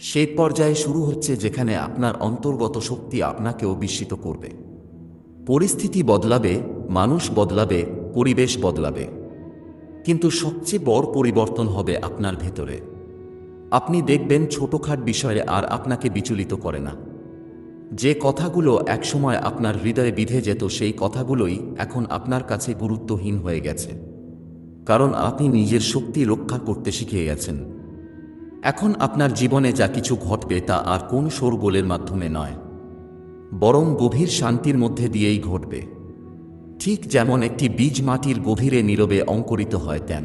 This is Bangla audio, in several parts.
সেই পর্যায়ে শুরু হচ্ছে যেখানে আপনার অন্তর্গত শক্তি আপনাকেও বিস্মিত করবে। পরিস্থিতি বদলাবে, মানুষ বদলাবে, পরিবেশ বদলাবে। কিন্তু সবচেয়ে বড় পরিবর্তন হবে আপনার ভেতরে। আপনি দেখবেন ছোটখাট বিষয়ে আর আপনাকে বিচলিত করে না। যে কথাগুলো একসময় আপনার হৃদয়ে বিধে যেত, সেই কথাগুলোই এখন আপনার কাছে গুরুত্বহীন হয়ে গেছে। কারণ আপনি নিজের শক্তি রক্ষা করতে শিখে গেছেন। এখন আপনার জীবনে যা কিছু ঘটবে তা আর কোন শোরগোলের মাধ্যমে নয়, বরং গভীর শান্তির মধ্যে দিয়েই ঘটবে। ঠিক যেমন একটি বীজ মাটির গভীরে নীরবে অঙ্কুরিত হয় তেন।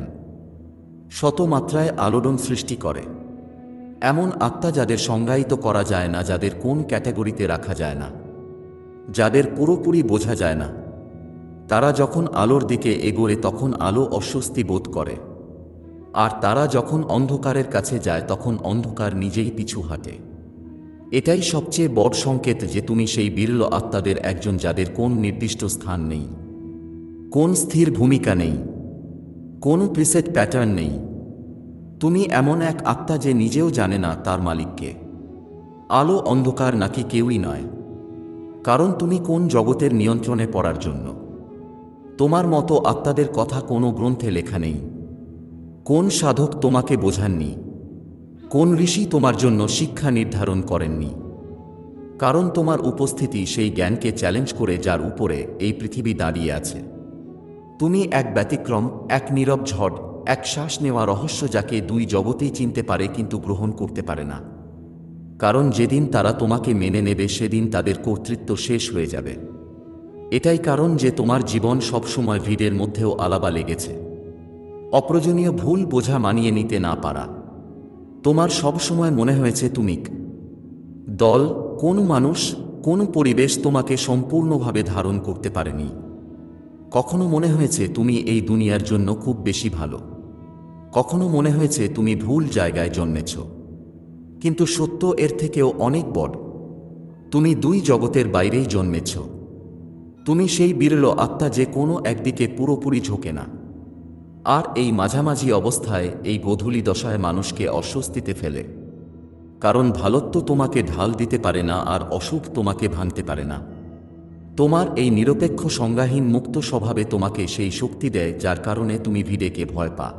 শতমাত্রায় আলোড়ন সৃষ্টি করে। এমন আত্মা যাদের সংজ্ঞায়িত করা যায় না, যাদের কোন ক্যাটাগরিতে রাখা যায় না, যাদের পুরোপুরি বোঝা যায় না, তারা যখন আলোর দিকে এগোয় তখন আলো অস্বস্তি বোধ করে। আর তারা যখন অন্ধকারের কাছে যায়, তখন অন্ধকার নিজেই পিছু হাঁটে। এটাই সবচেয়ে বড় সংকেত যে তুমি সেই বিরল আত্মাদের একজন যাদের কোন নির্দিষ্ট স্থান নেই, কোন স্থির ভূমিকা নেই, কোন প্রিসেট প্যাটার্ন নেই। তুমি এমন এক আত্মা যে নিজেও জানে না তার মালিককে। আলো অন্ধকার নাকি কেউই নয়। কারণ তুমি কোন জগতের নিয়ন্ত্রণে পড়ার জন্য। তোমার মতো আত্মাদের কথা কোনো গ্রন্থে লেখা নেই। কোন সাধক তোমাকে বোঝাননি? কোন ঋষি তোমার জন্য শিক্ষা নির্ধারণ করেননি? কারণ তোমার উপস্থিতি সেই জ্ঞানকে চ্যালেঞ্জ করে যার উপরে এই পৃথিবী দাঁড়িয়ে আছে। তুমি এক ব্যতিক্রম, এক নীরব ঝড়, এক শ্বাস নেওয়া রহস্য যাকে দুই জগতেই চিনতে পারে কিন্তু গ্রহণ করতে পারে না। কারণ যেদিন তারা তোমাকে মেনে নেবে, সেদিন তাদের কর্তৃত্ব শেষ হয়ে যাবে। এটাই কারণ যে তোমার জীবন সবসময় ভিড়ের মধ্যেও আলাবা লেগেছে। অপ্রয়োজনীয় ভুল বোঝা মানিয়ে নিতে না পারা। তোমার সবসময় মনে হয়েছে তুমি দল, কোন মানুষ, কোন পরিবেশ তোমাকে সম্পূর্ণভাবে ধারণ করতে পারেনি। কখনো মনে হয়েছে তুমি এই দুনিয়ার জন্য খুব বেশি ভালো। কখনো মনে হয়েছে তুমি ভুল জায়গায় জন্মেছ। কিন্তু সত্য এর থেকেও অনেক বড়। তুমি দুই জগতের বাইরেই জন্মেছ। তুমি সেই বিরল আত্মা যে কোনো একদিকে পুরোপুরি ঝোঁকে না। আর এই মাঝামাঝি অবস্থায় এই গোধূলি দশায় মানুষকে অস্বস্তিতে ফেলে। কারণ ভালত্ব তোমাকে ঢাল দিতে পারে না আর অসুখ তোমাকে ভাঙতে পারে না। তোমার এই নিরপেক্ষ সংজ্ঞাহীন মুক্ত স্বভাবে তোমাকে সেই শক্তি দেয় যার কারণে তুমি ভিড়েকে ভয় পা।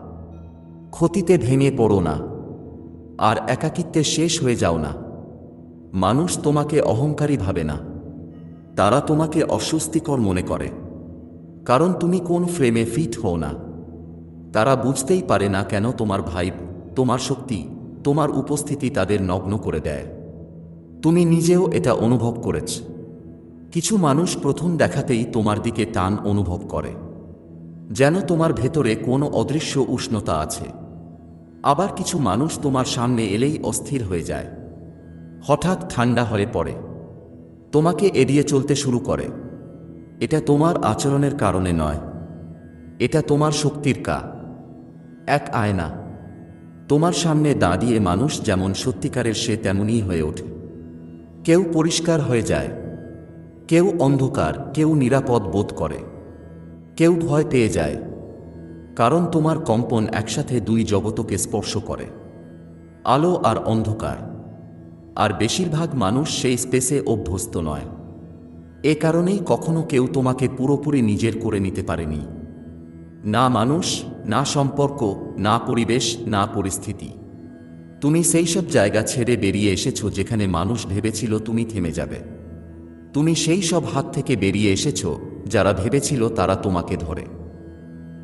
ক্ষতিতে ভেঙে পড়ো না, আর একাকিত্বে শেষ হয়ে যাও না। মানুষ তোমাকে অহংকারী ভাবে না, তারা তোমাকে অস্বস্তিকর মনে করে। কারণ তুমি কোন ফ্রেমে ফিট হও না। তারা বুঝতেই পারে না কেন তোমার ভাই, তোমার শক্তি, তোমার উপস্থিতি তাদের নগ্ন করে দেয়। তুমি নিজেও এটা অনুভব করেছ। কিছু মানুষ প্রথম দেখাতেই তোমার দিকে টান অনুভব করে। যেন তোমার ভেতরে কোনো অদৃশ্য উষ্ণতা আছে। আবার কিছু মানুষ তোমার সামনে এলেই অস্থির হয়ে যায়। হঠাৎ ঠান্ডা হয়ে পড়ে। তোমাকে এড়িয়ে চলতে শুরু করে। এটা তোমার আচরণের কারণে নয়। এটা তোমার শক্তির কা এক আয়না। তোমার সামনে দাঁড়িয়ে মানুষ যেমন সত্যিকারের সে তেমনই হয়ে ওঠে। কেউ পরিষ্কার হয়ে যায়। কেউ অন্ধকার, কেউ নিরাপদ বোধ করে। কেউ ভয় পেয়ে যায়। কারণ তোমার কম্পন একসাথে দুই জগতকে স্পর্শ করে। আলো আর অন্ধকার। আর বেশিরভাগ মানুষ সেই স্পেসে অভ্যস্ত নয়। এ কারণেই কখনো কেউ তোমাকে পুরোপুরি নিজের করে নিতে পারেনি। না মানুষ, না সম্পর্ক, না পরিবেশ, না পরিস্থিতি। তুমি সেই সব জায়গা ছেড়ে বেরিয়ে এসেছ যেখানে মানুষ ভেবেছিল তুমি থেমে যাবে। তুমি সেই সব হাত থেকে বেরিয়ে এসেছ যারা ভেবেছিল তারা তোমাকে ধরে।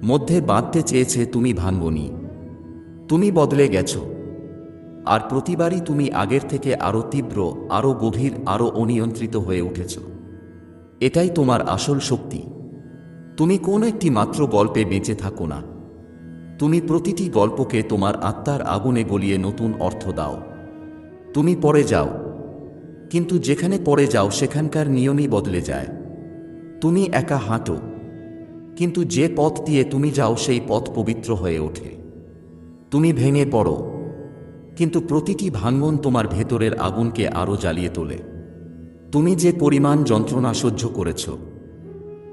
মধ্যে বাঁধতে চেয়েছে তুমি ভাঙ্গনি তুমি বদলে গেছো। আর প্রতিবারই তুমি আগের থেকে আরও তীব্র আরও গভীর আরও অনিয়ন্ত্রিত হয়ে উঠেছ। এটাই তোমার আসল শক্তি। তুমি কোন একটি মাত্র গল্পে বেঁচে থাকো না। তুমি প্রতিটি গল্পকে তোমার আত্মার আগুনে গলিয়ে নতুন অর্থ দাও। তুমি পরে যাও। কিন্তু যেখানে পড়ে যাও, সেখানকার নিয়মই বদলে যায়। তুমি একা হাঁটো। কিন্তু যে পথ দিয়ে তুমি যাও, সেই পথ পবিত্র হয়ে ওঠে। তুমি ভেঙে পড়ো। কিন্তু প্রতিটি ভাঙ্গন তোমার ভেতরের আগুনকে আরও জ্বালিয়ে তোলে। তুমি যে পরিমাণ যন্ত্রণা সহ্য করেছ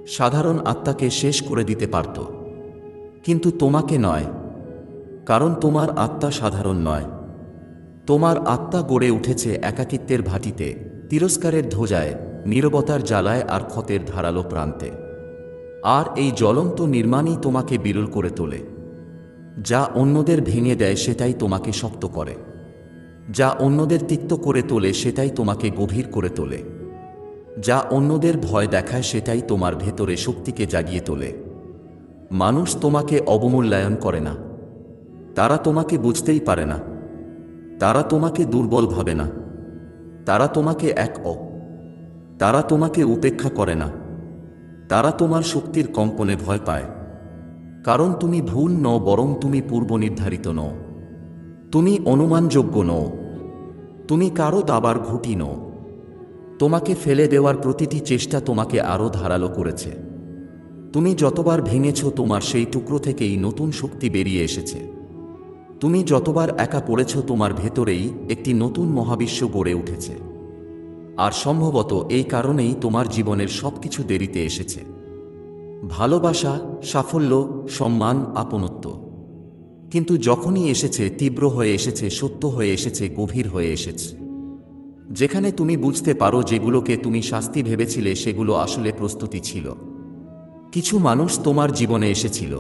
সাধারণ আত্মাকে শেষ করে দিতে পারত। কিন্তু তোমাকে নয়, কারণ তোমার আত্মা সাধারণ নয়। তোমার আত্মা গড়ে উঠেছে একাকিত্বের ভাটিতে, তিরস্কারের ধ্বজায়, নীরবতার জ্বালায় আর ক্ষতের ধারালো প্রান্তে। আর এই জ্বলন্ত নির্মাণই তোমাকে বিরল করে তোলে। যা অন্যদের ভেঙে দেয় সেটাই তোমাকে শক্ত করে। যা অন্যদের তিক্ত করে তোলে সেটাই তোমাকে গভীর করে তোলে। যা অন্যদের ভয় দেখায় সেটাই তোমার ভেতরে শক্তিকে জাগিয়ে তোলে। মানুষ তোমাকে অবমূল্যায়ন করে না। তারা তোমাকে বুঝতেই পারে না। তারা তোমাকে দুর্বল ভাবে না। তারা তোমাকে এক অ। তারা তোমাকে উপেক্ষা করে না। তারা তোমার শক্তির কম্পনে ভয় পায়। কারণ তুমি ভুল নও, বরং তুমি পূর্ব নির্ধারিত নও। তুমি অনুমানযোগ্য নও। তুমি কারও দাবার ঘুটি নও। তোমাকে ফেলে দেওয়ার প্রতিটি চেষ্টা তোমাকে আরও ধারালো করেছে। তুমি যতবার ভেঙেছ তোমার সেই টুকরো থেকেই নতুন শক্তি বেরিয়ে এসেছে। তুমি যতবার একা পড়েছ তোমার ভেতরেই একটি নতুন মহাবিশ্ব গড়ে উঠেছে। আর সম্ভবত এই কারণেই তোমার জীবনের সবকিছু দেরিতে এসেছে। ভালোবাসা, সাফল্য, সম্মান, আপনত্ব। কিন্তু যখনই এসেছে, তীব্র হয়ে এসেছে, সত্য হয়ে এসেছে, গভীর হয়ে এসেছে। যেখানে তুমি বুঝতে পারো যেগুলোকে তুমি শাস্তি ভেবেছিলে, সেগুলো আসলে প্রস্তুতি ছিল। কিছু মানুষ তোমার জীবনে এসেছিল।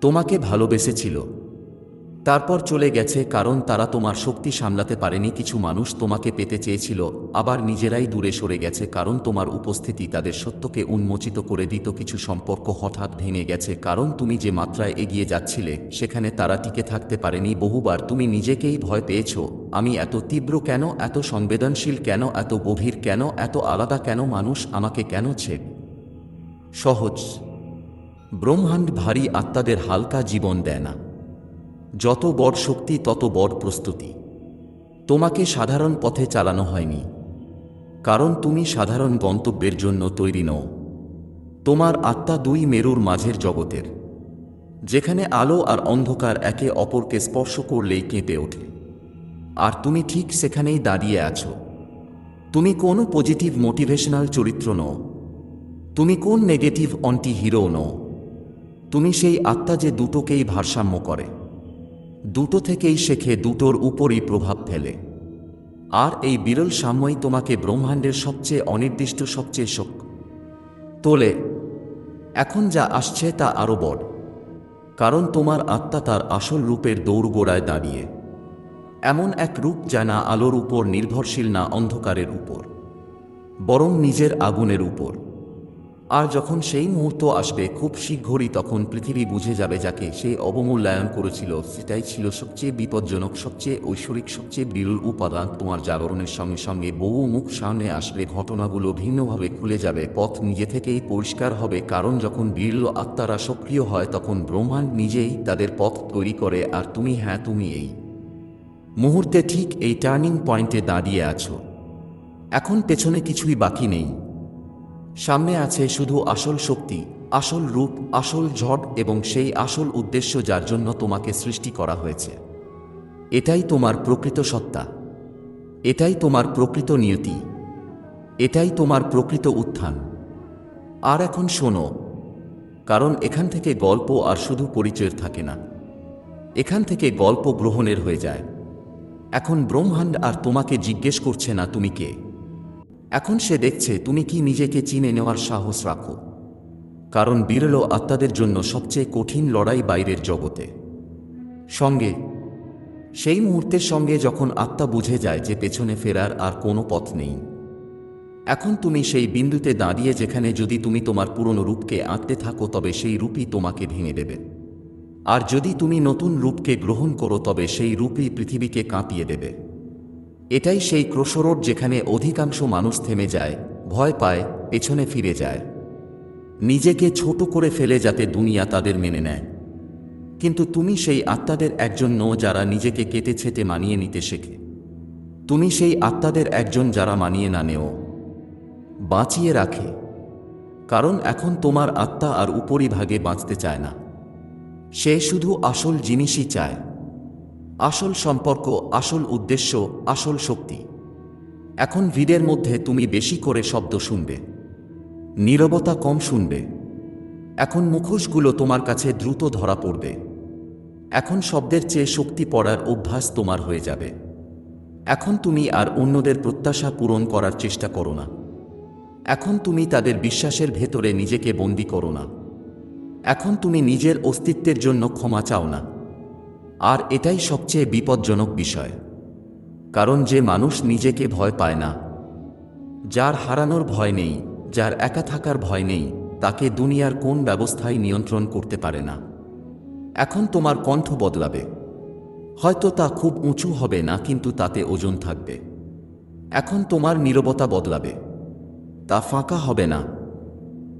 তোমাকে ভালোবেসেছিল। তারপর চলে গেছে কারণ তারা তোমার শক্তি সামলাতে পারেনি, কিছু মানুষ তোমাকে পেতে চেয়েছিল, আবার নিজেরাই দূরে সরে গেছে কারণ তোমার উপস্থিতি তাদের সত্যকে উন্মোচিত করে দিত, কিছু সম্পর্ক হঠাৎ ভেঙে গেছে কারণ তুমি যে মাত্রায় এগিয়ে যাচ্ছিলে, সেখানে তারা টিকে থাকতে পারেনি, বহুবার তুমি নিজেকেই ভয় পেয়েছ, আমি এত তীব্র কেন, এত সংবেদনশীল কেন, এত গভীর কেন, এত আলাদা কেন মানুষ আমাকে কেন ছেড়? সহজ। ব্রহ্মাণ্ড ভারী আত্মাদের হালকা জীবন দেয় না। যত বড় শক্তি, তত বড় প্রস্তুতি। তোমাকে সাধারণ পথে চালানো হয়নি। কারণ তুমি সাধারণ গন্তব্যের জন্য তৈরি নও। তোমার আত্মা দুই মেরুর মাঝের জগতের। যেখানে আলো আর অন্ধকার একে অপরকে স্পর্শ করলেই কেঁপে ওঠে। আর তুমি ঠিক সেখানেই দাঁড়িয়ে আছো। তুমি কোনো পজিটিভ মোটিভেশনাল চরিত্র নও। তুমি কোন নেগেটিভ অন্টি হিরো নও। তুমি সেই আত্মা যে দুটোকেই ভারসাম্য করে। দুটো থেকেই শেখে দুটোর উপরই প্রভাব ফেলে। আর এই বিরল সাম্যই তোমাকে ব্রহ্মাণ্ডের সবচেয়ে অনির্দিষ্ট, সবচেয়ে শোক। তোলে, এখন যা আসছে তা আরও বড়। কারণ তোমার আত্মা তার আসল রূপের দৌড়গোড়ায় দাঁড়িয়ে। এমন এক রূপ যা না আলোর উপর নির্ভরশীল, না অন্ধকারের উপর। বরং নিজের আগুনের উপর। আর যখন সেই মুহূর্ত আসবে, খুব শীঘ্রই তখন পৃথিবী বুঝে যাবে যাকে সে অবমূল্যায়ন করেছিল। সেটাই ছিল সবচেয়ে বিপজ্জনক, সবচেয়ে ঐশ্বরিক, সবচেয়ে বিরল উপাদান। তোমার জাগরণের সঙ্গে সঙ্গে বহু মুখ সামনে আসলে ঘটনাগুলো ভিন্নভাবে খুলে যাবে, পথ নিজে থেকেই পরিষ্কার হবে। কারণ যখন বিরল আত্মারা সক্রিয় হয়, তখন ব্রহ্মাণ্ড নিজেই তাদের পথ তৈরি করে, আর তুমি হ্যাঁ তুমি এই। মুহূর্তে ঠিক এই টার্নিং পয়েন্টে দাঁড়িয়ে আছো। এখন পেছনে কিছুই বাকি নেই। সামনে আছে শুধু আসল শক্তি, আসল রূপ, আসল ঝড় এবং সেই আসল উদ্দেশ্য যার জন্য তোমাকে সৃষ্টি করা হয়েছে। এটাই তোমার প্রকৃত সত্তা। এটাই তোমার প্রকৃত নিয়তি। এটাই তোমার প্রকৃত উত্থান। আর এখন শোনো, কারণ এখান থেকে গল্প আর শুধু পরিচয়ের থাকে না। এখান থেকে গল্প গ্রহণের হয়ে যায়। এখন ব্রহ্মাণ্ড আর তোমাকে জিজ্ঞেস করছে না তুমি কে। এখন সে দেখছে তুমি কি নিজেকে চিনে নেওয়ার সাহস রাখো। কারণ বিরল আত্মাদের জন্য সবচেয়ে কঠিন লড়াই বাইরের জগতে। সঙ্গে, সেই মুহূর্তের সঙ্গে যখন আত্মা বুঝে যায় যে পেছনে ফেরার আর কোনো পথ নেই। এখন তুমি সেই বিন্দুতে দাঁড়িয়ে যেখানে যদি তুমি তোমার পুরনো রূপকে আঁকতে থাকো তবে সেই রূপই তোমাকে ভেঙে দেবে। আর যদি তুমি নতুন রূপকে গ্রহণ করো তবে সেই রূপই পৃথিবীকে কাঁপিয়ে দেবে। এটাই সেই ক্রোশরোড যেখানে অধিকাংশ মানুষ থেমে যায়, ভয় পায়, পেছনে ফিরে যায়। নিজেকে ছোট করে ফেলে যাতে দুনিয়া তাদের মেনে নেয়। কিন্তু তুমি সেই আত্মাদের একজন নও যারা নিজেকে কেটে ছেটে মানিয়ে নিতে শেখে। তুমি সেই আত্মাদের একজন যারা মানিয়ে না নেও। বাঁচিয়ে রাখে। কারণ এখন তোমার আত্মা আর উপরিভাগে বাঁচতে চায় না। সে শুধু আসল জিনিসই চায়। আসল সম্পর্ক, আসল উদ্দেশ্য, আসল শক্তি। এখন ভিড়ের মধ্যে তুমি বেশি করে শব্দ শুনবে। নীরবতা কম শুনবে। এখন মুখোশগুলো তোমার কাছে দ্রুত ধরা পড়বে। এখন শব্দের চেয়ে শক্তি পড়ার অভ্যাস তোমার হয়ে যাবে। এখন তুমি আর অন্যদের প্রত্যাশা পূরণ করার চেষ্টা করো না। এখন তুমি তাদের বিশ্বাসের ভেতরে নিজেকে বন্দি করো না। এখন তুমি নিজের অস্তিত্বের জন্য ক্ষমা চাও না। আর এটাই সবচেয়ে বিপজ্জনক বিষয়। কারণ যে মানুষ নিজেকে ভয় পায় না, যার হারানোর ভয় নেই, যার একা থাকার ভয় নেই, তাকে দুনিয়ার কোন ব্যবস্থায় নিয়ন্ত্রণ করতে পারে না। এখন তোমার কণ্ঠ বদলাবে। হয়তো তা খুব উঁচু হবে না, কিন্তু তাতে ওজন থাকবে। এখন তোমার নীরবতা বদলাবে। তা ফাঁকা হবে না।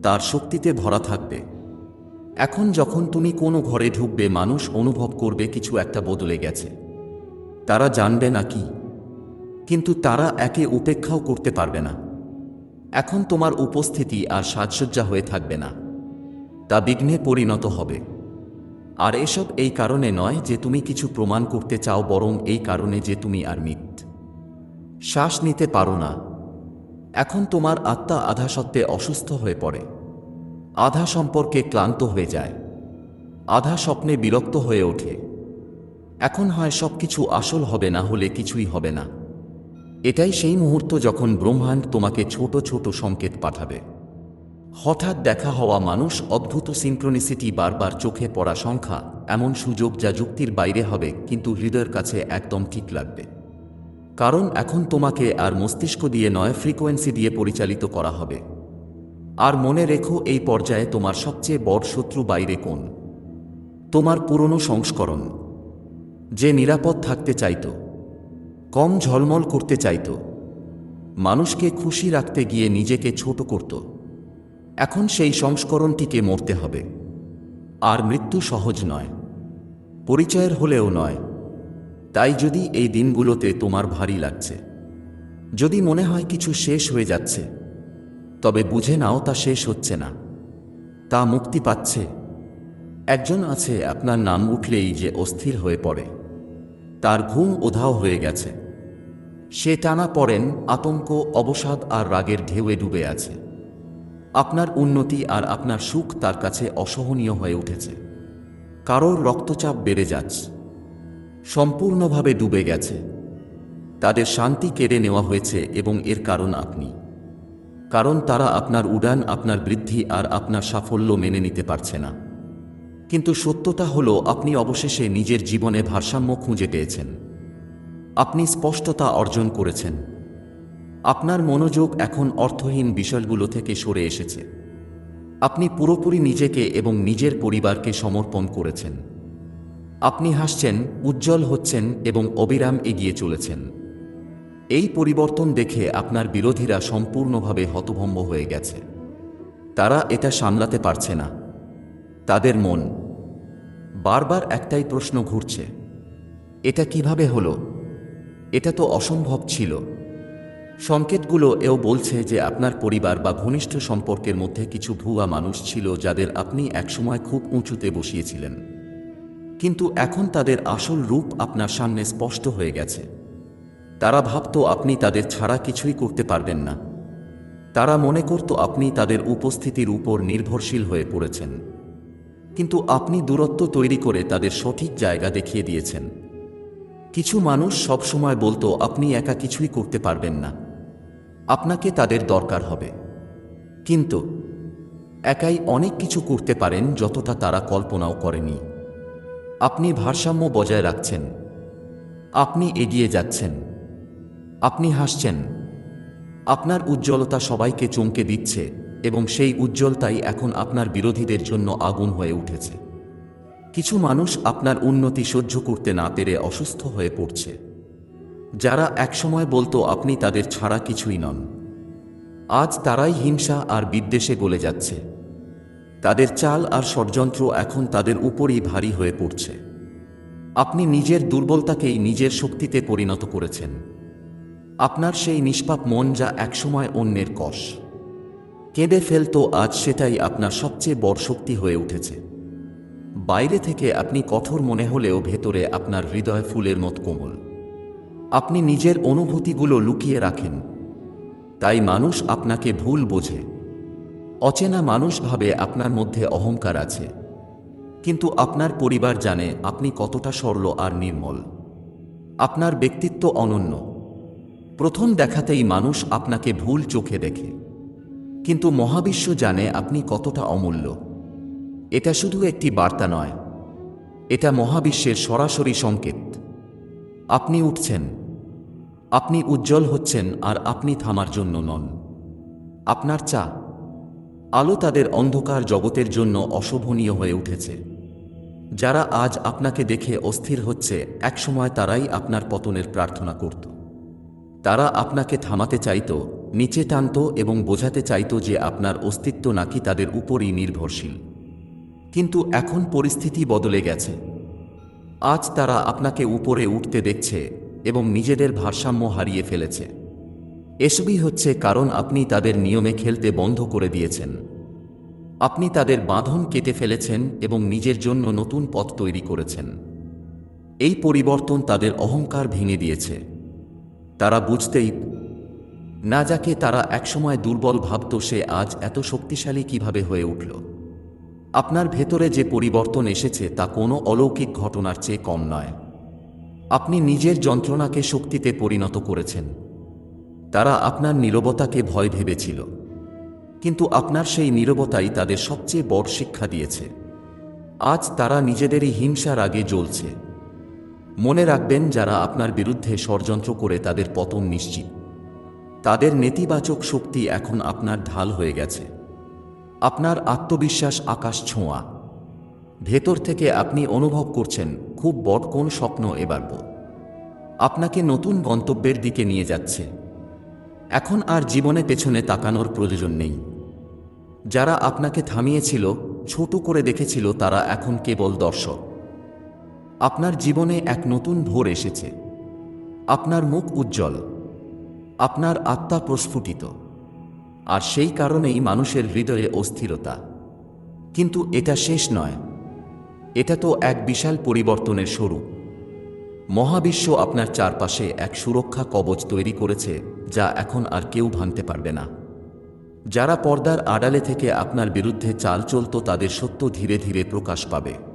তার শক্তিতে ভরা থাকবে। এখন যখন তুমি কোনো ঘরে ঢুকবে, মানুষ অনুভব করবে কিছু একটা বদলে গেছে। তারা জানবে না কি। কিন্তু তারা একে উপেক্ষাও করতে পারবে না। এখন তোমার উপস্থিতি আর সাজসজ্জা হয়ে থাকবে না। তা বিঘ্নে পরিণত হবে। আর এসব এই কারণে নয় যে তুমি কিছু প্রমাণ করতে চাও, বরং এই কারণে যে তুমি আর মিথ শ্বাস নিতে পারো না। এখন তোমার আত্মা আধা সত্ত্বে অসুস্থ হয়ে পড়ে। আধা সম্পর্কে ক্লান্ত হয়ে যায়। আধা স্বপ্নে বিরক্ত হয়ে ওঠে। এখন হয় সব কিছু আসল হবে না হলে কিছুই হবে না। এটাই সেই মুহূর্ত যখন ব্রহ্মাণ্ড তোমাকে ছোট ছোট সংকেত পাঠাবে। হঠাৎ দেখা হওয়া মানুষ অদ্ভুত সিনক্রোনিসিটি বারবার চোখে পড়া সংখ্যা এমন সুযোগ যা যুক্তির বাইরে হবে কিন্তু হৃদয়ের কাছে একদম ঠিক লাগবে। কারণ এখন তোমাকে আর মস্তিষ্ক দিয়ে নয় ফ্রিকোয়েন্সি দিয়ে পরিচালিত করা হবে। আর মনে রেখো এই পর্যায়ে তোমার সবচেয়ে বড় শত্রু বাইরে কোন? তোমার পুরনো সংস্করণ। যে নিরাপদ থাকতে চাইত, কম ঝলমল করতে চাইত, মানুষকে খুশি রাখতে গিয়ে নিজেকে ছোট করত। এখন সেই সংস্করণটিকে মরতে হবে। আর মৃত্যু সহজ নয়, পরিচয়ের হলেও নয়। তাই যদি এই দিনগুলোতে তোমার ভারী লাগছে, যদি মনে হয় কিছু শেষ হয়ে যাচ্ছে তবে বুঝে নাও তা শেষ হচ্ছে না। তা মুক্তি পাচ্ছে। একজন আছে, আপনার নাম উঠলেই যে অস্থির হয়ে পড়ে। তার ঘুম ওধাও হয়ে গেছে। সে টানা পড়েন, আতঙ্ক, অবসাদ আর রাগের ঢেউয়ে ডুবে আছে। আপনার উন্নতি আর আপনার সুখ তার কাছে অসহনীয় হয়ে উঠেছে। কারোর রক্তচাপ বেড়ে যাচ্ছে। সম্পূর্ণভাবে ডুবে গেছে। তাদের শান্তি কেড়ে নেওয়া হয়েছে এবং এর কারণ আপনি। কারণ তারা আপনার উড়ান, আপনার বৃদ্ধি আর আপনার সাফল্য মেনে নিতে পারছে না। কিন্তু সত্যতা হল, আপনি অবশেষে নিজের জীবনে ভারসাম্য খুঁজে পেয়েছেন। আপনি স্পষ্টতা অর্জন করেছেন। আপনার মনোযোগ এখন অর্থহীন বিষয়গুলো থেকে সরে এসেছে। আপনি পুরোপুরি নিজেকে এবং নিজের পরিবারকে সমর্পণ করেছেন। আপনি হাসছেন, উজ্জ্বল হচ্ছেন এবং অবিরাম এগিয়ে চলেছেন। এই পরিবর্তন দেখে আপনার বিরোধীরা সম্পূর্ণভাবে হতভম্ব হয়ে গেছে। তারা এটা সামলাতে পারছে না। তাদের মন। বারবার একটাই প্রশ্ন ঘুরছে। এটা কীভাবে হলো? এটা তো অসম্ভব ছিল। সংকেতগুলো এও বলছে যে আপনার পরিবার বা ঘনিষ্ঠ সম্পর্কের মধ্যে কিছু ভুয়া মানুষ ছিল যাদের আপনি একসময় খুব উঁচুতে বসিয়েছিলেন। কিন্তু এখন তাদের আসল রূপ আপনার সামনে স্পষ্ট হয়ে গেছে। তারা ভাবত আপনি তাদের ছাড়া কিছুই করতে পারবেন না। তারা মনে করত আপনি তাদের উপস্থিতির উপর নির্ভরশীল হয়ে পড়েছেন। কিন্তু আপনি দূরত্ব তৈরি করে তাদের সঠিক জায়গা দেখিয়ে দিয়েছেন। কিছু মানুষ সবসময় বলতো, আপনি একা কিছুই করতে পারবেন না। আপনাকে তাদের দরকার হবে। কিন্তু একাই অনেক কিছু করতে পারেন যতটা তারা কল্পনাও করেনি। আপনি ভারসাম্য বজায় রাখছেন। আপনি এগিয়ে যাচ্ছেন। আপনি হাসছেন। আপনার উজ্জ্বলতা সবাইকে চমকে দিচ্ছে এবং সেই উজ্জ্বলতাই এখন আপনার বিরোধীদের জন্য আগুন হয়ে উঠেছে। কিছু মানুষ আপনার উন্নতি সহ্য করতে না পেরে অসুস্থ হয়ে পড়ছে। যারা একসময় বলতো, আপনি তাদের ছাড়া কিছুই নন। আজ তারাই হিংসা আর বিদ্বেষে গলে যাচ্ছে। তাদের চাল আর ষড়যন্ত্র এখন তাদের উপরই ভারী হয়ে পড়ছে। আপনি নিজের দুর্বলতাকেই নিজের শক্তিতে পরিণত করেছেন। আপনার সেই নিষ্পাপ মন যা একসময় অন্যের কষ। কেঁদে ফেলতো আজ সেটাই আপনার সবচেয়ে বড় শক্তি হয়ে উঠেছে। বাইরে থেকে আপনি কঠোর মনে হলেও ভেতরে আপনার হৃদয় ফুলের মত কোমল। আপনি নিজের অনুভূতিগুলো লুকিয়ে রাখেন। তাই মানুষ আপনাকে ভুল বোঝে। অচেনা মানুষ ভাবে আপনার মধ্যে অহংকার আছে। কিন্তু আপনার পরিবার জানে আপনি কতটা সরল আর নির্মল। আপনার ব্যক্তিত্ব অনন্য। প্রথম দেখাতেই মানুষ আপনাকে ভুল চোখে দেখে। কিন্তু মহাবিশ্ব জানে আপনি কতটা অমূল্য। এটা শুধু একটি বার্তা নয়, এটা মহাবিশ্বের সরাসরি সংকেত। আপনি উঠছেন, আপনি উজ্জ্বল হচ্ছেন আর আপনি থামার জন্য নন। আপনার চা, আলো তাদের অন্ধকার জগতের জন্য অশোভনীয় হয়ে উঠেছে। যারা আজ আপনাকে দেখে অস্থির হচ্ছে, একসময় তারাই আপনার পতনের প্রার্থনা করত। তারা আপনাকে থামাতে চাইত, নিচে টানত এবং বোঝাতে চাইত যে আপনার অস্তিত্ব নাকি তাদের উপরই নির্ভরশীল। কিন্তু এখন পরিস্থিতি বদলে গেছে। আজ তারা আপনাকে উপরে উঠতে দেখছে এবং নিজেদের ভারসাম্য হারিয়ে ফেলেছে। এসবই হচ্ছে কারণ আপনি তাদের নিয়মে খেলতে বন্ধ করে দিয়েছেন। আপনি তাদের বাঁধন কেটে ফেলেছেন এবং নিজের জন্য নতুন পথ তৈরি করেছেন। এই পরিবর্তন তাদের অহংকার ভেঙে দিয়েছে। তারা বুঝতেই না যাকে তারা একসময় দুর্বল ভাবত সে আজ এত শক্তিশালী কীভাবে হয়ে উঠল। আপনার ভেতরে যে পরিবর্তন এসেছে তা কোনো অলৌকিক ঘটনার চেয়ে কম নয়। আপনি নিজের যন্ত্রণাকে শক্তিতে পরিণত করেছেন। তারা আপনার নীরবতাকে ভয় ভেবেছিল। কিন্তু আপনার সেই নীরবতাই তাদের সবচেয়ে বড় শিক্ষা দিয়েছে। আজ তারা নিজেদেরই হিংসার আগে জ্বলছে। মনে রাখবেন যারা আপনার বিরুদ্ধে ষড়যন্ত্র করে তাদের পতন নিশ্চিত। তাদের নেতিবাচক শক্তি এখন আপনার ঢাল হয়ে গেছে। আপনার আত্মবিশ্বাস আকাশ ছোঁয়া। ভেতর থেকে আপনি অনুভব করছেন, খুব বড় কোন স্বপ্ন এবার আপনাকে নতুন গন্তব্যের দিকে নিয়ে যাচ্ছে। এখন আর জীবনে পেছনে তাকানোর প্রয়োজন নেই। যারা আপনাকে থামিয়েছিল, ছোট করে দেখেছিল, তারা এখন কেবল দর্শক। আপনার জীবনে এক নতুন ভোর এসেছে। আপনার মুখ উজ্জ্বল। আপনার আত্মা প্রস্ফুটিত। আর সেই কারণেই মানুষের হৃদয়ে অস্থিরতা। কিন্তু এটা শেষ নয়। এটা তো এক বিশাল পরিবর্তনের স্বরূপ। মহাবিশ্ব আপনার চারপাশে এক সুরক্ষা কবচ তৈরি করেছে যা এখন আর কেউ ভাঙতে পারবে না। যারা পর্দার আড়ালে থেকে আপনার বিরুদ্ধে চাল চলত তাদের সত্য ধীরে ধীরে প্রকাশ পাবে।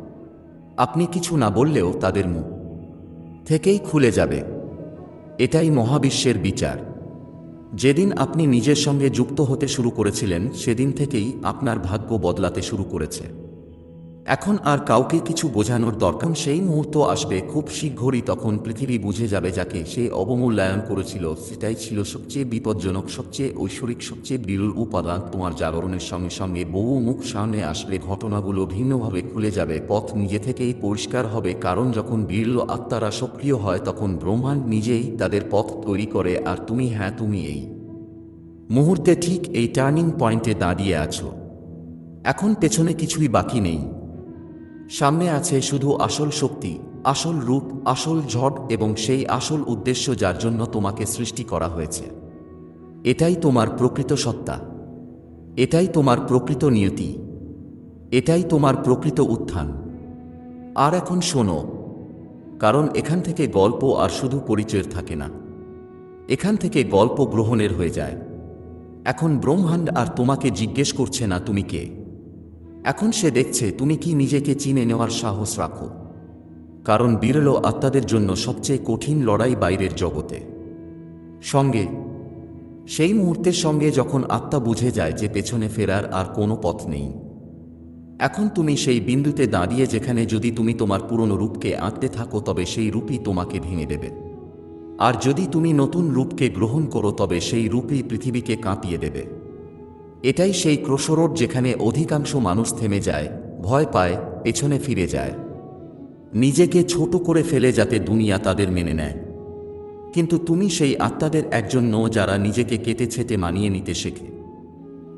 আপনি কিছু না বললেও তাদের মুখ থেকেই খুলে যাবে। এটাই মহাবিশ্বের বিচার। যেদিন আপনি নিজের সঙ্গে যুক্ত হতে শুরু করেছিলেন, সেদিন থেকেই আপনার ভাগ্য বদলাতে শুরু করেছে। এখন আর কাউকে কিছু বোঝানোর দরকার সেই মুহূর্ত আসবে, খুব শীঘ্রই তখন পৃথিবী বুঝে যাবে যাকে সে অবমূল্যায়ন করেছিল। সেটাই ছিল সবচেয়ে বিপজ্জনক, সবচেয়ে ঐশ্বরিক, সবচেয়ে বিরল উপাদান। তোমার জাগরণের সঙ্গে সঙ্গে বহু মুখ সামনে আসলে ঘটনাগুলো ভিন্নভাবে খুলে যাবে, পথ নিজে থেকেই পরিষ্কার হবে। কারণ যখন বিরল আত্মারা সক্রিয় হয়, তখন ব্রহ্মাণ্ড নিজেই তাদের পথ তৈরি করে, আর তুমি হ্যাঁ তুমি এই মুহূর্তে ঠিক এই টার্নিং পয়েন্টে দাঁড়িয়ে আছো। এখন পেছনে কিছুই বাকি নেই। সামনে আছে শুধু আসল শক্তি, আসল রূপ, আসল ঝড় এবং সেই আসল উদ্দেশ্য যার জন্য তোমাকে সৃষ্টি করা হয়েছে। এটাই তোমার প্রকৃত সত্তা। এটাই তোমার প্রকৃত নিয়তি। এটাই তোমার প্রকৃত উত্থান। আর এখন শোনো, কারণ এখান থেকে গল্প আর শুধু পরিচয়ের থাকে না। এখান থেকে গল্প গ্রহণের হয়ে যায়। এখন ব্রহ্মাণ্ড আর তোমাকে জিজ্ঞেস করছে না তুমি কে। এখন সে দেখছে তুমি কি নিজেকে চিনে নেওয়ার সাহস রাখো। কারণ বিরল আত্মাদের জন্য সবচেয়ে কঠিন লড়াই বাইরের জগতে। সঙ্গে, সেই মুহূর্তের সঙ্গে যখন আত্মা বুঝে যায় যে পেছনে ফেরার আর কোনো পথ নেই। এখন তুমি সেই বিন্দুতে দাঁড়িয়ে যেখানে যদি তুমি তোমার পুরনো রূপকে আঁকতে থাকো তবে সেই রূপই তোমাকে ভেঙে দেবে। আর যদি তুমি নতুন রূপকে গ্রহণ করো তবে সেই রূপই পৃথিবীকে কাঁপিয়ে দেবে। এটাই সেই ক্রোশরোড যেখানে অধিকাংশ মানুষ থেমে যায়, ভয় পায়, পেছনে ফিরে যায়। নিজেকে ছোট করে ফেলে যাতে দুনিয়া তাদের মেনে নেয়। কিন্তু তুমি সেই আত্মাদের একজন নো যারা নিজেকে কেটে ছেটে মানিয়ে নিতে শেখে।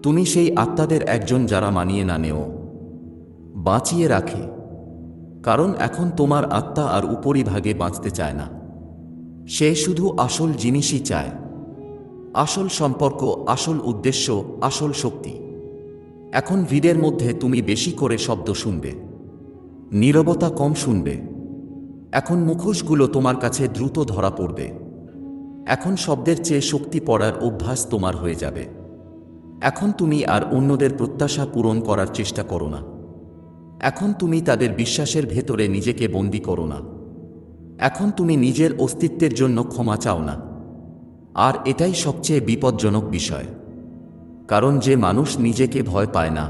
তুমি সেই আত্মাদের একজন যারা মানিয়ে না নেও। বাঁচিয়ে রাখে। কারণ এখন তোমার আত্মা আর উপরিভাগে বাঁচতে চায় না। সে শুধু আসল জিনিসই চায়। আসল সম্পর্ক, আসল উদ্দেশ্য, আসল শক্তি। এখন ভিড়ের মধ্যে তুমি বেশি করে শব্দ শুনবে। নীরবতা কম শুনবে। এখন মুখোশগুলো তোমার কাছে দ্রুত ধরা পড়বে। এখন শব্দের চেয়ে শক্তি পড়ার অভ্যাস তোমার হয়ে যাবে। এখন তুমি আর অন্যদের প্রত্যাশা পূরণ করার চেষ্টা করো না। এখন তুমি তাদের বিশ্বাসের ভেতরে নিজেকে বন্দি করো না। এখন তুমি নিজের অস্তিত্বের জন্য ক্ষমা চাও না। আর এটাই সবচেয়ে বিপজ্জনক বিষয়। কারণ যে মানুষ নিজেকে ভয় পায় না,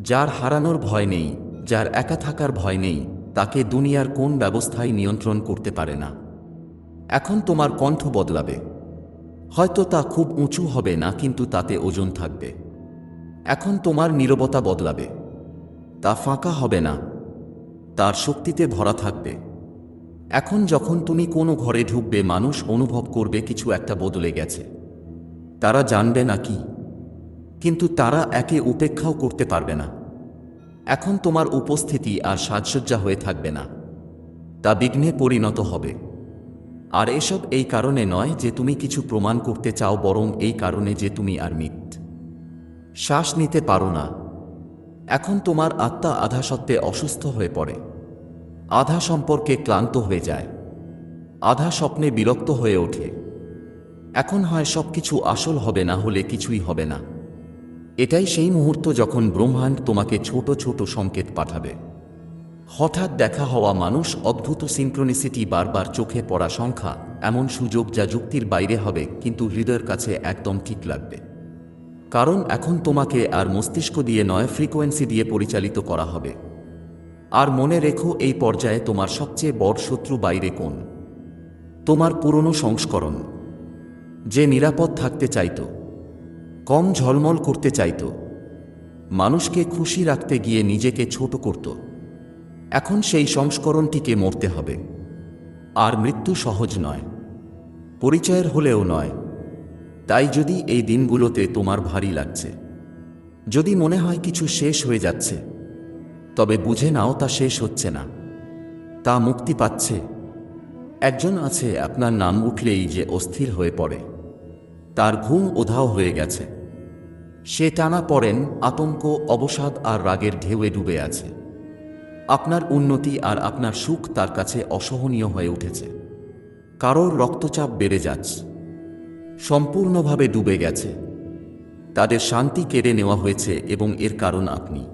যার হারানোর ভয় নেই, যার একা থাকার ভয় নেই, তাকে দুনিয়ার কোন ব্যবস্থায় নিয়ন্ত্রণ করতে পারে না। এখন তোমার কণ্ঠ বদলাবে। হয়তো তা খুব উঁচু হবে না, কিন্তু তাতে ওজন থাকবে। এখন তোমার নীরবতা বদলাবে। তা ফাঁকা হবে না। তার শক্তিতে ভরা থাকবে। এখন যখন তুমি কোনো ঘরে ঢুকবে, মানুষ অনুভব করবে কিছু একটা বদলে গেছে। তারা জানবে না কি। কিন্তু তারা একে উপেক্ষাও করতে পারবে না। এখন তোমার উপস্থিতি আর সাজসজ্জা হয়ে থাকবে না। তা বিঘ্নে পরিণত হবে। আর এসব এই কারণে নয় যে তুমি কিছু প্রমাণ করতে চাও, বরং এই কারণে যে তুমি আর মিথ শ্বাস নিতে পারো না। এখন তোমার আত্মা আধা সত্ত্বে অসুস্থ হয়ে পড়ে। আধা সম্পর্কে ক্লান্ত হয়ে যায়। আধা স্বপ্নে বিরক্ত হয়ে ওঠে। এখন হয় সব কিছু আসল হবে না হলে কিছুই হবে না। এটাই সেই মুহূর্ত যখন ব্রহ্মাণ্ড তোমাকে ছোট ছোট সংকেত পাঠাবে। হঠাৎ দেখা হওয়া মানুষ অদ্ভুত সিনক্রোনিসিটি বারবার চোখে পড়া সংখ্যা এমন সুযোগ যা যুক্তির বাইরে হবে কিন্তু হৃদয়ের কাছে একদম ঠিক লাগবে। কারণ এখন তোমাকে আর মস্তিষ্ক দিয়ে নয় ফ্রিকোয়েন্সি দিয়ে পরিচালিত করা হবে। আর মনে রেখো এই পর্যায়ে তোমার সবচেয়ে বড় শত্রু বাইরে কোন? তোমার পুরনো সংস্করণ। যে নিরাপদ থাকতে চাইত, কম ঝলমল করতে চাইত, মানুষকে খুশি রাখতে গিয়ে নিজেকে ছোট করত। এখন সেই সংস্করণটিকে মরতে হবে। আর মৃত্যু সহজ নয়, পরিচয়ের হলেও নয়। তাই যদি এই দিনগুলোতে তোমার ভারী লাগছে, যদি মনে হয় কিছু শেষ হয়ে যাচ্ছে তবে বুঝে নাও তা শেষ হচ্ছে না। তা মুক্তি পাচ্ছে। একজন আছে, আপনার নাম উঠলেই যে অস্থির হয়ে পড়ে। তার ঘুম ওধাও হয়ে গেছে। সে টানা পড়েন, আতঙ্ক, অবসাদ আর রাগের ঢেউয়ে ডুবে আছে। আপনার উন্নতি আর আপনার সুখ তার কাছে অসহনীয় হয়ে উঠেছে। কারোর রক্তচাপ বেড়ে যাচ্ছে। সম্পূর্ণভাবে ডুবে গেছে। তাদের শান্তি কেড়ে নেওয়া হয়েছে এবং এর কারণ আপনি।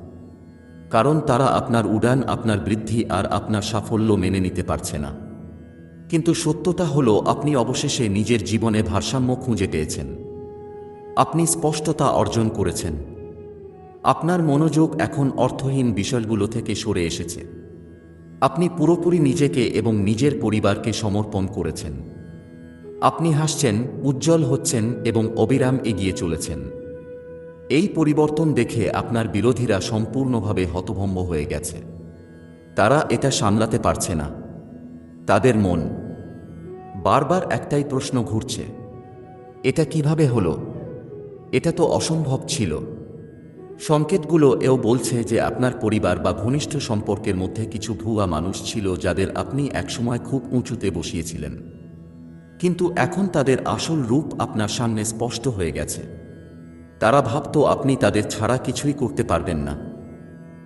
কারণ তারা আপনার উড়ান, আপনার বৃদ্ধি আর আপনার সাফল্য মেনে নিতে পারছে না। কিন্তু সত্যতা হলো, আপনি অবশেষে নিজের জীবনে ভারসাম্য খুঁজে পেয়েছেন। আপনি স্পষ্টতা অর্জন করেছেন। আপনার মনোযোগ এখন অর্থহীন বিষয়গুলো থেকে সরে এসেছে। আপনি পুরোপুরি নিজেকে এবং নিজের পরিবারকে সমর্পণ করেছেন। আপনি হাসছেন, উজ্জ্বল হচ্ছেন এবং অবিরাম এগিয়ে চলেছেন। এই পরিবর্তন দেখে আপনার বিরোধীরা সম্পূর্ণভাবে হতভম্ব হয়ে গেছে। তারা এটা সামলাতে পারছে না। তাদের মন। বারবার একটাই প্রশ্ন ঘুরছে। এটা কীভাবে হলো? এটা তো অসম্ভব ছিল। সংকেতগুলো এও বলছে যে আপনার পরিবার বা ঘনিষ্ঠ সম্পর্কের মধ্যে কিছু ভুয়া মানুষ ছিল যাদের আপনি একসময় খুব উঁচুতে বসিয়েছিলেন। কিন্তু এখন তাদের আসল রূপ আপনার সামনে স্পষ্ট হয়ে গেছে। তারা ভাবত আপনি তাদের ছাড়া কিছুই করতে পারবেন না।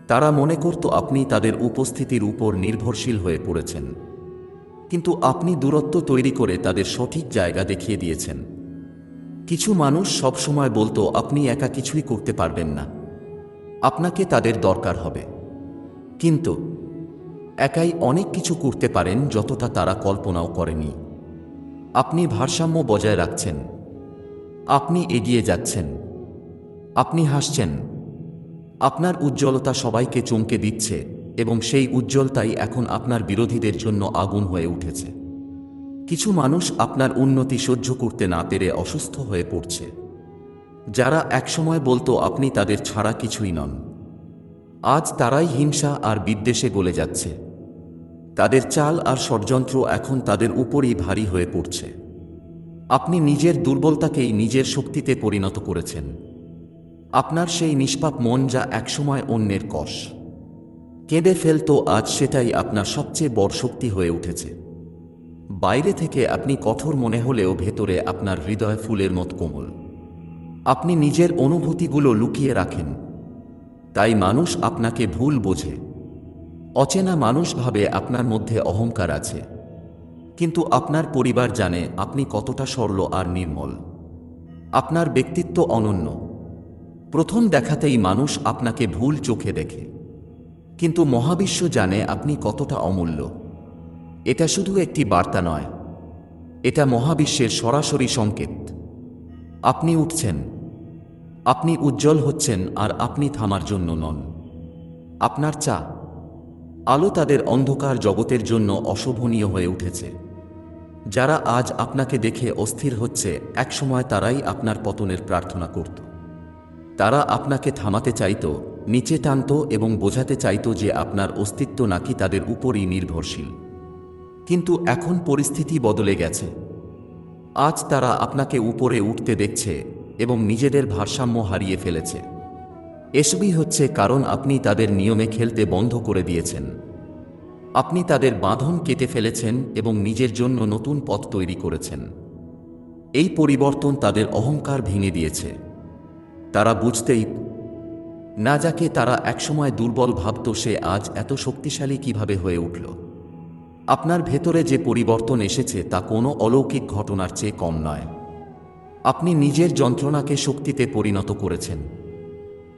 তারা মনে করত আপনি তাদের উপস্থিতির উপর নির্ভরশীল হয়ে পড়েছেন। কিন্তু আপনি দূরত্ব তৈরি করে তাদের সঠিক জায়গা দেখিয়ে দিয়েছেন। কিছু মানুষ সবসময় বলতো, আপনি একা কিছুই করতে পারবেন না। আপনাকে তাদের দরকার হবে। কিন্তু একাই অনেক কিছু করতে পারেন যতটা তারা কল্পনাও করেনি। আপনি ভারসাম্য বজায় রাখছেন। আপনি এগিয়ে যাচ্ছেন। আপনি হাসছেন। আপনার উজ্জ্বলতা সবাইকে চমকে দিচ্ছে এবং সেই উজ্জ্বলতাই এখন আপনার বিরোধীদের জন্য আগুন হয়ে উঠেছে। কিছু মানুষ আপনার উন্নতি সহ্য করতে না পেরে অসুস্থ হয়ে পড়ছে। যারা একসময় বলতো, আপনি তাদের ছাড়া কিছুই নন। আজ তারাই হিংসা আর বিদ্বেষে গলে যাচ্ছে। তাদের চাল আর ষড়যন্ত্র এখন তাদের উপরই ভারী হয়ে পড়ছে। আপনি নিজের দুর্বলতাকেই নিজের শক্তিতে পরিণত করেছেন। আপনার সেই নিষ্পাপ মন যা একসময় অন্যের কষ। কেঁদে ফেলতো আজ সেটাই আপনার সবচেয়ে বড় শক্তি হয়ে উঠেছে। বাইরে থেকে আপনি কঠোর মনে হলেও ভেতরে আপনার হৃদয় ফুলের মত কোমল। আপনি নিজের অনুভূতিগুলো লুকিয়ে রাখেন। তাই মানুষ আপনাকে ভুল বোঝে। অচেনা মানুষ ভাবে আপনার মধ্যে অহংকার আছে। কিন্তু আপনার পরিবার জানে আপনি কতটা সরল আর নির্মল। আপনার ব্যক্তিত্ব অনন্য। প্রথম দেখাতেই মানুষ আপনাকে ভুল চোখে দেখে। কিন্তু মহাবিশ্ব জানে আপনি কতটা অমূল্য। এটা শুধু একটি বার্তা নয়, এটা মহাবিশ্বের সরাসরি সংকেত। আপনি উঠছেন, আপনি উজ্জ্বল হচ্ছেন আর আপনি থামার জন্য নন। আপনার চা, আলো তাদের অন্ধকার জগতের জন্য অশোভনীয় হয়ে উঠেছে। যারা আজ আপনাকে দেখে অস্থির হচ্ছে, একসময় তারাই আপনার পতনের প্রার্থনা করত। তারা আপনাকে থামাতে চাইত, নিচে টানত এবং বোঝাতে চাইত যে আপনার অস্তিত্ব নাকি তাদের উপরই নির্ভরশীল। কিন্তু এখন পরিস্থিতি বদলে গেছে। আজ তারা আপনাকে উপরে উঠতে দেখছে এবং নিজেদের ভারসাম্য হারিয়ে ফেলেছে। এসবই হচ্ছে কারণ আপনি তাদের নিয়মে খেলতে বন্ধ করে দিয়েছেন। আপনি তাদের বাঁধন কেটে ফেলেছেন এবং নিজের জন্য নতুন পথ তৈরি করেছেন। এই পরিবর্তন তাদের অহংকার ভেঙে দিয়েছে। তারা বুঝতেই না যাকে তারা একসময় দুর্বল ভাবত সে আজ এত শক্তিশালী কীভাবে হয়ে উঠল। আপনার ভেতরে যে পরিবর্তন এসেছে তা কোনো অলৌকিক ঘটনার চেয়ে কম নয়। আপনি নিজের যন্ত্রণাকে শক্তিতে পরিণত করেছেন।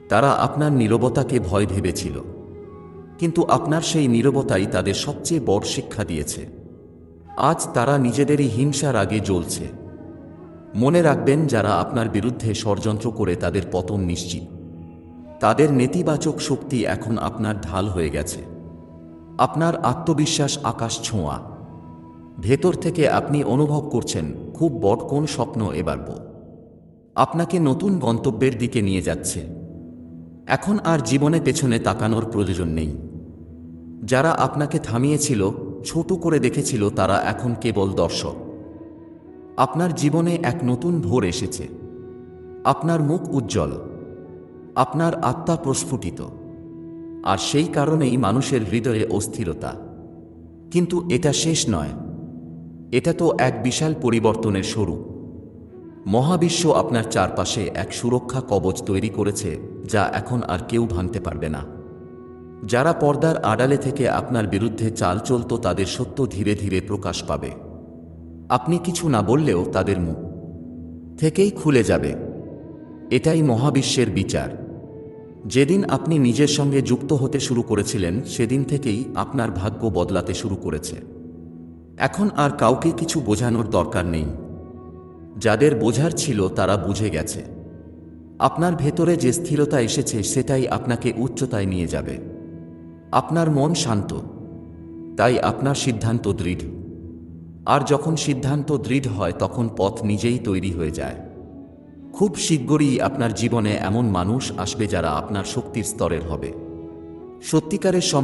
তারা আপনার নীরবতাকে ভয় ভেবেছিল। কিন্তু আপনার সেই নীরবতাই তাদের সবচেয়ে বড় শিক্ষা দিয়েছে। আজ তারা নিজেদেরই হিংসার আগে জ্বলছে। মনে রাখবেন যারা আপনার বিরুদ্ধে ষড়যন্ত্র করে তাদের পতন নিশ্চিত। তাদের নেতিবাচক শক্তি এখন আপনার ঢাল হয়ে গেছে। আপনার আত্মবিশ্বাস আকাশ ছোঁয়া। ভেতর থেকে আপনি অনুভব করছেন, খুব বড় কোন স্বপ্ন এবার বো আপনাকে নতুন গন্তব্যের দিকে নিয়ে যাচ্ছে। এখন আর জীবনে পেছনে তাকানোর প্রয়োজন নেই। যারা আপনাকে থামিয়েছিল, ছোট করে দেখেছিল, তারা এখন কেবল দর্শক। আপনার জীবনে এক নতুন ভোর এসেছে। আপনার মুখ উজ্জ্বল। আপনার আত্মা প্রস্ফুটিত। আর সেই কারণেই মানুষের হৃদয়ে অস্থিরতা। কিন্তু এটা শেষ নয়। এটা তো এক বিশাল পরিবর্তনের স্বরূপ। মহাবিশ্ব আপনার চারপাশে এক সুরক্ষা কবচ তৈরি করেছে যা এখন আর কেউ ভাঙতে পারবে না। যারা পর্দার আড়ালে থেকে আপনার বিরুদ্ধে চাল চলত তাদের সত্য ধীরে ধীরে প্রকাশ পাবে। আপনি কিছু না বললেও তাদের মুখ থেকেই খুলে যাবে। এটাই মহাবিশ্বের বিচার। যেদিন আপনি নিজের সঙ্গে যুক্ত হতে শুরু করেছিলেন, সেদিন থেকেই আপনার ভাগ্য বদলাতে শুরু করেছে। এখন আর কাউকে কিছু বোঝানোর দরকার নেই। যাদের বোঝার ছিল, তারা বুঝে গেছে। আপনার ভেতরে যে স্থিরতা এসেছে, সেটাই আপনাকে উচ্চতায় নিয়ে যাবে। আপনার মন শান্ত। তাই আপনার সিদ্ধান্ত দৃঢ়। আর যখন সিদ্ধান্ত দৃঢ় হয়, তখন পথ নিজেই তৈরি হয়ে যায়। খুব শীঘ্রই আপনার জীবনে এমন মানুষ আসবে যারা আপনার শক্তির স্তরের হবে। সত্যিকারের সম্প